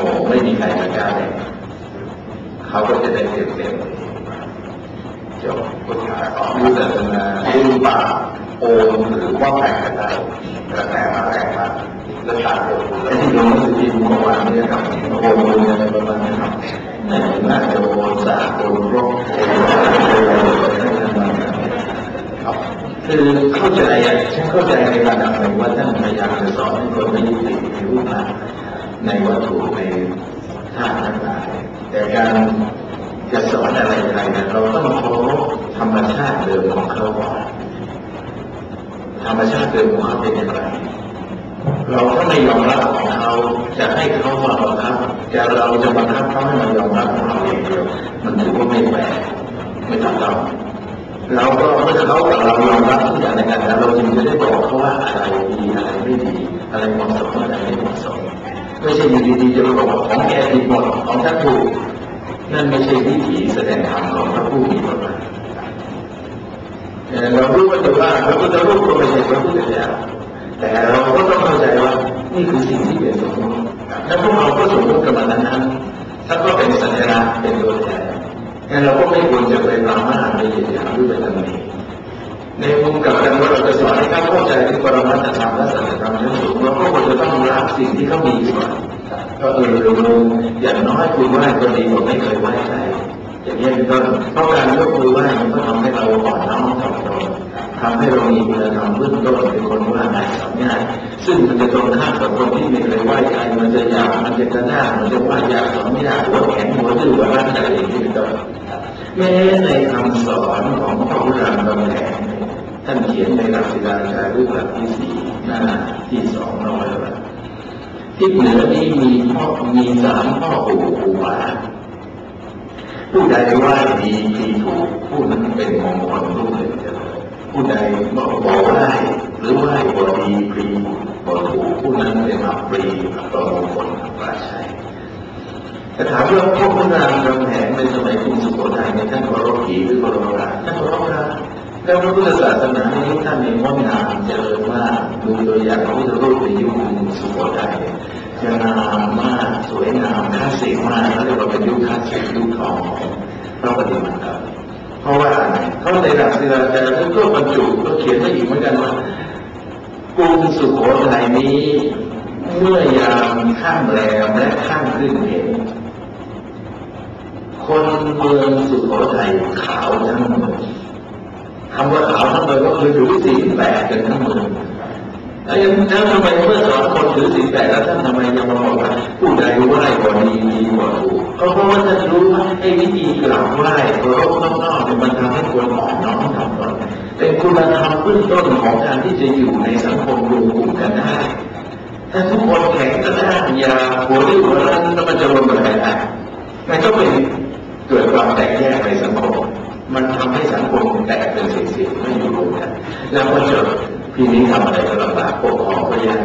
โอ้ไม่มีใครจะกล้าเลยเขาก็จะได้เต็มเต็มจบพุทธะรู้ศาสนารู้ป่าโอมหรือว่าแปลกกันได้กระแสมาแรงมาแล้วตาโอมแล้วที่ลงสือพิมพ์เมื่อวานนี้ครับโอมอะไรประมาณนี้ครับไหนน่าจะโอนสาโอนโรคโอนครับคือเข้าใจฉันเข้าใจในระดับหนึ่งว่าท่านพยายามจะสอนให้คนไม่ยึดติดในรูปลักษณ์ ในวัตถุในธาตุทั้งหลายแต่การจะสอนอะไรใครเนี่ยเราต้องเคารพธรรมชาติเดิมของเขาก่อนธรรมชาติเดิมของเขาเป็นอย่างไรเราถ้าไม่ยอมรับของเขาจะให้เขามาบังคับจะเราจะบังคับเขาให้มันยอมรับของเราเองเดียว มันถือว่าไม่แฟร์ไม่ถูกต้องเราก็เมื่อเขากับเรายอมรับทุกอย่างในกันเราจึงจะได้บอกเขาว่าอะไรดีอะไรไม่ดี อะไรเหมาะสมอะไรไม่เหมาะสม ไม่ใช่อยู่ดีๆจะบอกว่าของแกผิดหมดของฉันถูก นั่นไม่ใช่วิถีแสดงธรรมของพระผู้มีพระภาคเรารู้ว่าจะว่าพระพุทธรูปก็ไม่ใช่พระพุทธเจ้าแต่เราก็ต้องเข้าใจว่านี่คือสิ่งที่เป็นสมมติและพวกเราก็สมมติกันมานั้นท่าก็เป็นสัญลักษณ์เป็นตัวแทนงั้นเราก็ไม่ควรจะไปปรามาสไปเหยียดหยามหรือไปตำหนิ ในมุมกับกันว่าเราจะสอนให้เขาเข้าใจถึงปรมัตถธรรมและสัจธรรมชั้นสูงเราก็ควรจะต้องรักสิ่งที่เขามีก่อนก็เออเราอย่างน้อยคุณไหว้ก็ดีกว่าไม่เคยไหว้ใครอย่างนี้เป็นต้นเพราะการยกมือไหว้มันก็ทำให้เราอ่อนน้อมถ่อมตนทำให้เรามีคุณธรรมเบื้องต้นเป็นคนว่าง่ายสอนง่ายซึ่งมันจะตรงข้ามกับคนที่ไม่เคยไหว้ใครมันจะยากมันจะกระด้างมันจะไหว้ยากสอนไม่ยากหัวแข็งหัวดื้อหัวรั้นอะไรอย่างนี้เป็นต้นแม้ในคำสอนของพระพุทธธรรมบาแห่ง ท่านเขียนในหลักศิลาจารึกหลักที่สี่หน้าที่สองร้อยล้วที่เหนือนี้มีพ่อมีสามพ่อปู่ปู่บาผู้ใดไหว้ดีทีถูกผู้นั้นเป็นมงคลรุ่งเรืองเจริญผู้ใดบอกบอกไหว้หรือไหว้บอดีปรีบอถูกผู้นั้นเป็นอัปรีต่อมงคลอัปราชัยแต่ถามว่าพวกพระนางกำแหงในสมัยกรุงสุโขทัยในท่านเคารพผีหรือเคาร แล้วพระพุทธศาสนาในยุคท่านเองงดงามเจริญมากดูตัวอย่างพระพุทธรูปในยุคสุโขทัยจะงามมากสวยงามคลาสสิกมากเขาเรียกว่าเป็นยุคคลาสสิกยุคทองพระปฏิมาครับเพราะว่าเขาในหลักศิลาจารึกก็บรรจุก็เขียนไว้อีกเหมือนกันว่ากรุงสุโขทัยนี้เมื่อยามข้างแรมและข้างขึ้นเห็นคนเมืองสุโขทัยขาวทั้งเมือง คำว่าขาวทั้งเมืองก็คือถือสีแปดกันทั้งเมือแล้วยังแล้วทำไมเมื่อสอนคนถือสีแปดแล้วท่านทำไมยังมาบอกว่าผู้ใดไหว้ก่อนดีดีกว่าถูกก็เพราะว่าท่านรู้ว่าไอ้วิธีกราบไหว้เคารพนอกๆเนี่ยมันทำให้คนอ่อนน้อมถ่อมตนเป็นคุณธรรมเบื้องต้นของการที่จะอยู่ในสังคมรวมกลุ่มกันได้ถ้าทุกคนแข็งกระด้างยาหัวริ้วหัวรั้นแล้วมันจะรวมกันได้มันก็เป็นเกิดความแตกแยกในสังคม มันทำให้สังคม แตกเป็นสิ่งๆไม่อยู่รวมกันแล้วก็จะทีนี้ทำอะไรก็ลำบากปกครองก็ยาก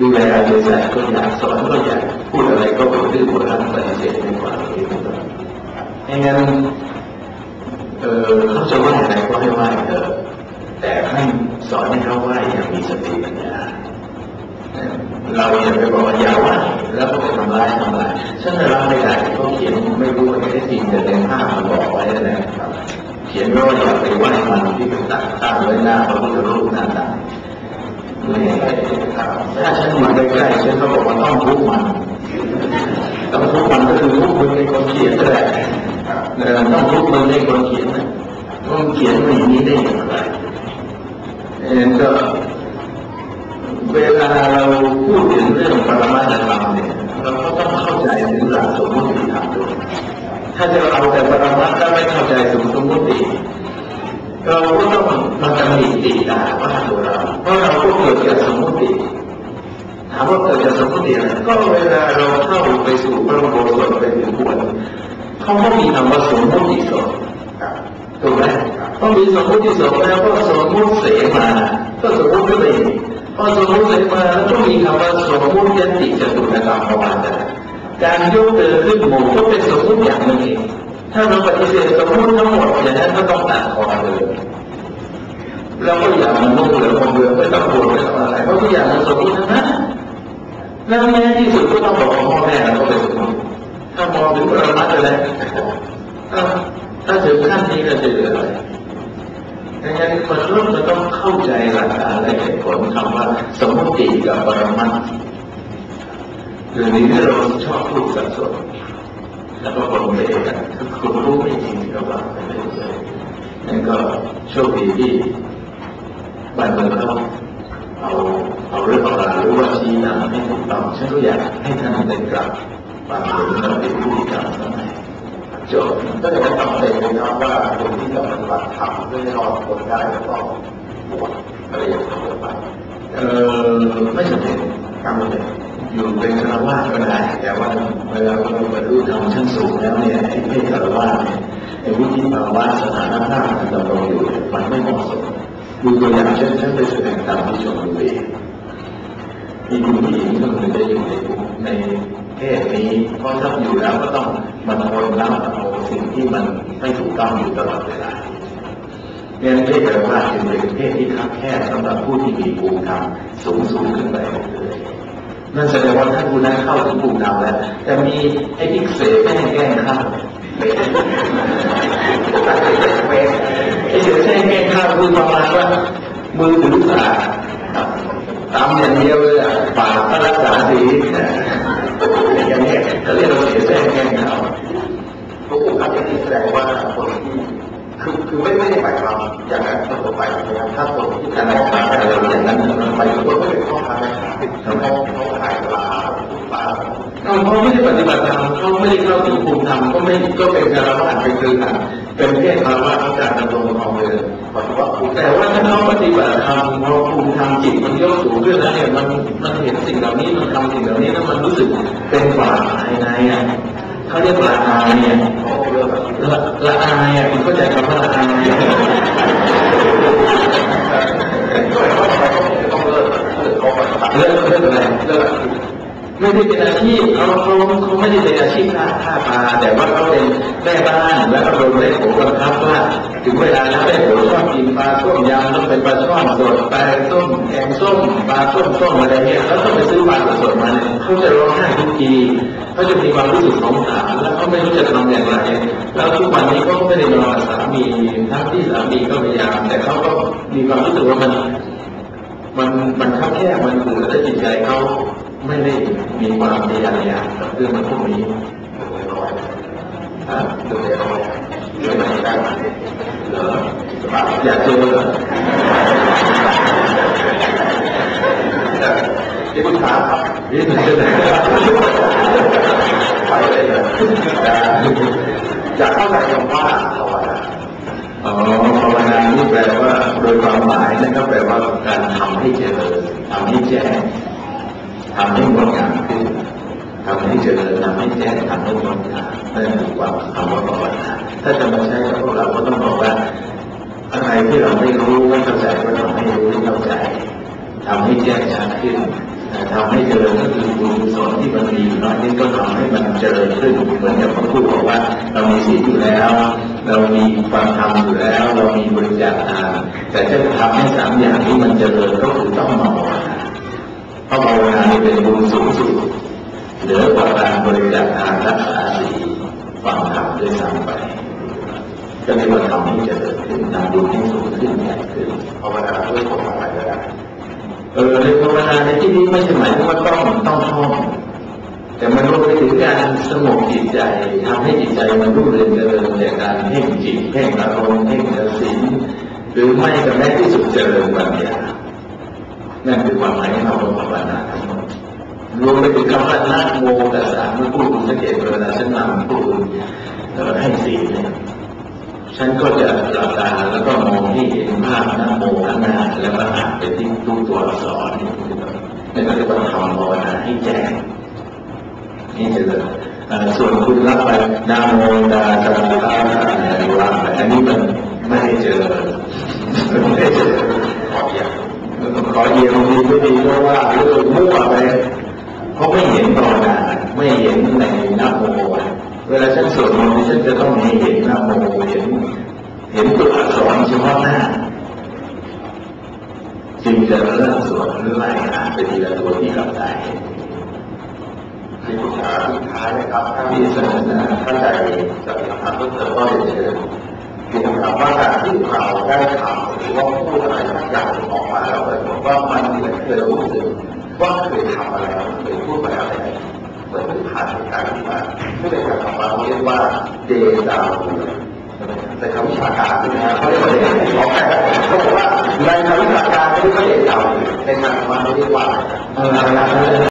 ดูแลการเรียนก็ยากสอนก็ยากพูดอะไรก็เป็นดื้อหัวรั้นปฏิเสธไม่กว่านี้เป็นต้นไม่งั้นเออเขาจะไหว้อะไรก็ให้ไหว้เถอะแต่ให้สอนให้เขาไหวอย่างมีสติปัญญาเราอย่าไปบอกว่าอย่าไหว้แล้วก็ไปทำร้ายทำลายฉันรับไม่ได้เขาเขียนไม่รู้ว่าไอ้สิ่งแต่ในภาพมันบอกไว้นะครับ ขียนว่าอย่าไปไหว้มันที่เป็นตั้งตั้งไว้หน้าพระพุทธรูปหน้าตาไม่ครับถ้าฉันมาใกล้ๆฉันก็บอกว่าต้องทุบมันต้องทุบมันก็คือทุบมือในคนเขียนนั่นแหละต้องทุบมือในคนเขียนนะต้องเขียนอย่างนี้ได้อย่างไรเอ็นก็เวลาเราพูดถึงเรื่องปรมาจารย์เนี่ยเราก็ต้องเข้าใจถึงหลักสมมติธรรมด้วย ถ้าจะเอาแต่ปรมาถ้าไม่เข้าใจสมมติเราก็ต้องมาตำหนิติด่าว่าตัวเราเพราะเราก็เกิดจากสมมติถามว่าเกิดจากสมมติอะไรก็เวลาเราเข้าไปสู่พระโบสถเป็นบวชเขาก็มีคำว่าสมมติสงถูกไหมเขามีสมมติสงแล้วก็สมมติเสมา ก็สมมติเลยพอสมมติเสมาแล้วก็มีคำว่าสมมติยติจตุรกรรมประมาณนั้น การยกเดินขึ้นหมู่ก็เป็นสมมติอย่างหนึ่งเองถ้าเราปฏิเสธสมมติทั้งหมดอย่างนั้นก็ต้องตัดคอเลยแล้วก็อย่ามันนุ่งเหลือคนเดียวไม่ต้องปวดไม่ต้องอะไรเพราะทุกอย่างมันสมมติทั้งนั้นแล้วแม้ที่สุดก็ต้องบอกพ่อแม่เราไปแล้วถ้าถึงขั้นนี้ก็จะเหลืออะไรดังนั้นคนรุ่นจะต้องเข้าใจหลักการและเหตุผลคำว่าสมมติกับปรมัตถ์ เรื่องนี้เราชอบพูดสับสนแล้วก็คนไม่เองกันคุณรู้ไม่จริงก็ว่าไปเรื่อยๆนั่นก็โชคดีที่บ้านเมืองเขาเอาเอาเรื่องเอาราวหรือว่าชี้นำให้ถูกต้องฉันก็อยากให้ท่านได้กลับมาเห็นเราเป็นผู้ที่กลับสมัยจบก็จะจำเป็นนะครับว่าคนที่จะปฏิบัติธรรมเพื่อให้รอดพ้นได้ก็ต้องบวชอะไรอย่างเงี้ยไปเออไม่จำเป็นทำเลย อยู่เป็นคารวะก็ได้แต่ว่าเวลาเราบรรลุธรรมชั้นสูงแล้วเนี่ยไอ้เพศคารวะเนี่ยไอ้วุฒิภาวะสถานภาพที่ดำรงอยู่มันไม่เหมาะสมดูตัวอย่างเช่นฉันไปแสดงธรรมที่ชลบุรีมีคุณผู้หญิงคนหนึ่งจะอยู่ในในเพศนี้เพราะถ้าอยู่แล้วก็ต้องมันทนรับเอาสิ่งที่มันไม่ถูกต้องอยู่ตลอดเวลาเนี่ยเพศคารวะจึงเป็นเพศที่คับแคบสำหรับผู้ที่มีภูมิธรรมสูงสูงขึ้นไปเรื่อย นั่นแสดงว่าท่านผู้นั้นเข้าถึงภูมิธรรมแล้วแต่มีไอ้ที่เสพไม่ให้แกล้งข้าวไอ้เสพไม่ให้แกล้งข้าวคือประมาณว่ามือถือสาตามอย่างเดียวเลยปากก็รักษาดีอย่างนี้ก็เรียกว่าเสพไม่ให้แกล้งข้าวพวกผมอาจจะแสดงว่าคนที่ คือคือไม่ไม่ได้หมายความอย่างนั้นเสมอไปนะครับถ้าคนที่ถ้าจะเราได้ปาอะไรอย่างนั้นมันไปกคคนนก็เป็นข้อค้าแม่ค้าเขาเขาขายปลาปลาเขาไม่ได้ปฏิบัติธรรมเขาไม่ได้เข้าถึงภูมิธรรมก็ไม่ก็เป็นคารวะเป็นคือขันเป็นเพศภาวะของการดำรงครองเรือนหมายถึงว่าแต่ว่าถ้าเขาปฏิบัติธรรมพอภูมิธรรมจิตมันยกสูงขึ้นแล้วเนี่ยมันมันเห็นสิ่งเหล่านี้มันทำสิ่งเหล่านี้แล้วมันรู้สึกเป็นบาภายในอะเขาเรียกละอายเนี่ยเละละอายอะคุณเข้าใจคำว่าละอายไหมก็หมายเขาถึงต้องเลิกเลิกเขาปฏิบัติเรื่องเรื่อะไรเลิกไม่ได้เป็นอาชีพเขาเขาเขาไม่ได้เป็นอาชีพฆ่าฆ่าปลาแต่ว่าเขาเป็นแม่บ้านแล้วก็โดนแม่โขบังคับว่าถึงเวลาแล้วแม่โขชอบกินปลาต้มยำต้องเป็นปลาช่อนสดปลาต้มแกงส้มปลาต้มส้มอะไรเนี่ยแล้วต้องไปซื้อปลาสดมาเนี่ยเขาจะร้องไห้ทุกทีเขาจะมีความรู้สึกสงสารแล้ว เขาไม่รู้จะทำอย่างไร แล้วทุกวันนี้เขาก็ไม่ได้นอนกับสามีทั้งที่สามีก็พยายาม แต่เขาก็มีความรู้สึกว่ามัน มันมันคับแคบมันขืนและจิตใจเขาไม่ได้มีความพยายามอย่างกับเรื่องมันพวกนี้น้อยอะเลิกน้อยเลิกไม่ได้เหรออยากเจอเหรอที่คุณถามครับนี่มันจะไหน ไปเลยเลยอยากเข้าใจคำว่าภาวนาอ๋อภาวนานี่แปลว่าโดยความหมายนั่นก็แปลว่าการทำให้เจริญทำให้แจ้งทำให้งดงามขึ้นทำให้เจริญทำให้แจ้งทำให้งดงามนั่นคือความคำว่าภาวนาถ้าจะมาใช้กับพวกเราก็ต้องบอกว่าอะไรที่เราไม่รู้ไม่เข้าใจก็ทำให้รู้ให้เข้าใจทำให้แจ้งชัดขึ้น ทำให้เจริญก็คือบุญกุศลที่มันมีอยู่น้อยนิดก็ทำให้มันเจริญขึ้นเหมือนกับพระพูดบอกว่า เรามีศีลอยู่แล้ว เรามีความธรรมอยู่แล้ว เรามีบริจาคทานแต่จะทำให้สามอย่างที่มันเจริญก็คือต้องมาภาวนาเพราะภาวนาเป็นบุญสูงสุดเหนือกว่าการบริจาคทานรักษาศีลฟังธรรมด้วยซ้ำไปก็เรียกว่าทำให้เจริญขึ้นทำบุญให้สูงขึ้นใหญ่ขึ้นภาวนาด้วยคนทำอะไรก็ได้ เออในภาวนาในที่นี้ไม่ใช่หมายว่าต้องต้องท่องแต่มันรวมไปถึงการสงบจิตใจทำให้จิตใจมันรุ่งเรืองเจริญจากการเพ่งจิตเพ่งอารมณ์เพ่งศีลหรือไม่ก็แม้ที่สุดเจริญปัญญานั่นคือความหมายของคำภาวนาทั้งหมดรวมไปถึงคำว่านะโมตัสสะเมื่อพูดคุณสังเกตเวลาฉันนำพูดเอ่อให้ศีลเนี่ย ฉันก็จะหลับตาแล้วก็มองที่เห็นภาพหนะโมข้างหน้าแล้วก็อ่านไปที่ทุกตัวอักษรนี่นั่นก็เรียกว่าทำภาวนาให้แจ้งนี่จะเลยเอ่อส่วนคุณรับไปนาโมตาสมุทาอะไรว่าอันนี้มันไม่ได้เจอไม่ได้เจอขอเดียวขอเยียมดีไม่ดีก็ว่าเรื่องมั่วไปเพราะไม่เห็นภาวนาไม่เห็นในนะโมอะ เวลาฉันสวดมนต์ฉันจะต้องให้เห็นนะโมเห็นเห็นตัวอักษรเฉพาะหน้าจึงจะเริ่มสวดหรือไล่อ่านไปทีละตัวที่กลับได้มีปัญหาที่ท้ายนะครับถ้ามีเสนอนะท่านใดจะมีคำถามเพิ่มเติมก็เรียนเชิญคือคำถามว่าการที่เราได้ทำหรือว่าพูดอะไรสักอย่างออกมาแล้วเกิดผลว่ามันเคยรู้สึกว่าเคยทำมาแล้วเคยพูดมาแล้วใน มือนเพิ่งผ่านเหตุการณ์ที่มาไม่เป็นการทำมาเขาเรียกว่าเดจาวูในทางวิชาการนะฮะเขาเรียกว่าเดจาวูเขาบอกว่าในคำวิชาการเขาเรียกว่าเดจาวูในทางธรรมะเขาเรียกว่า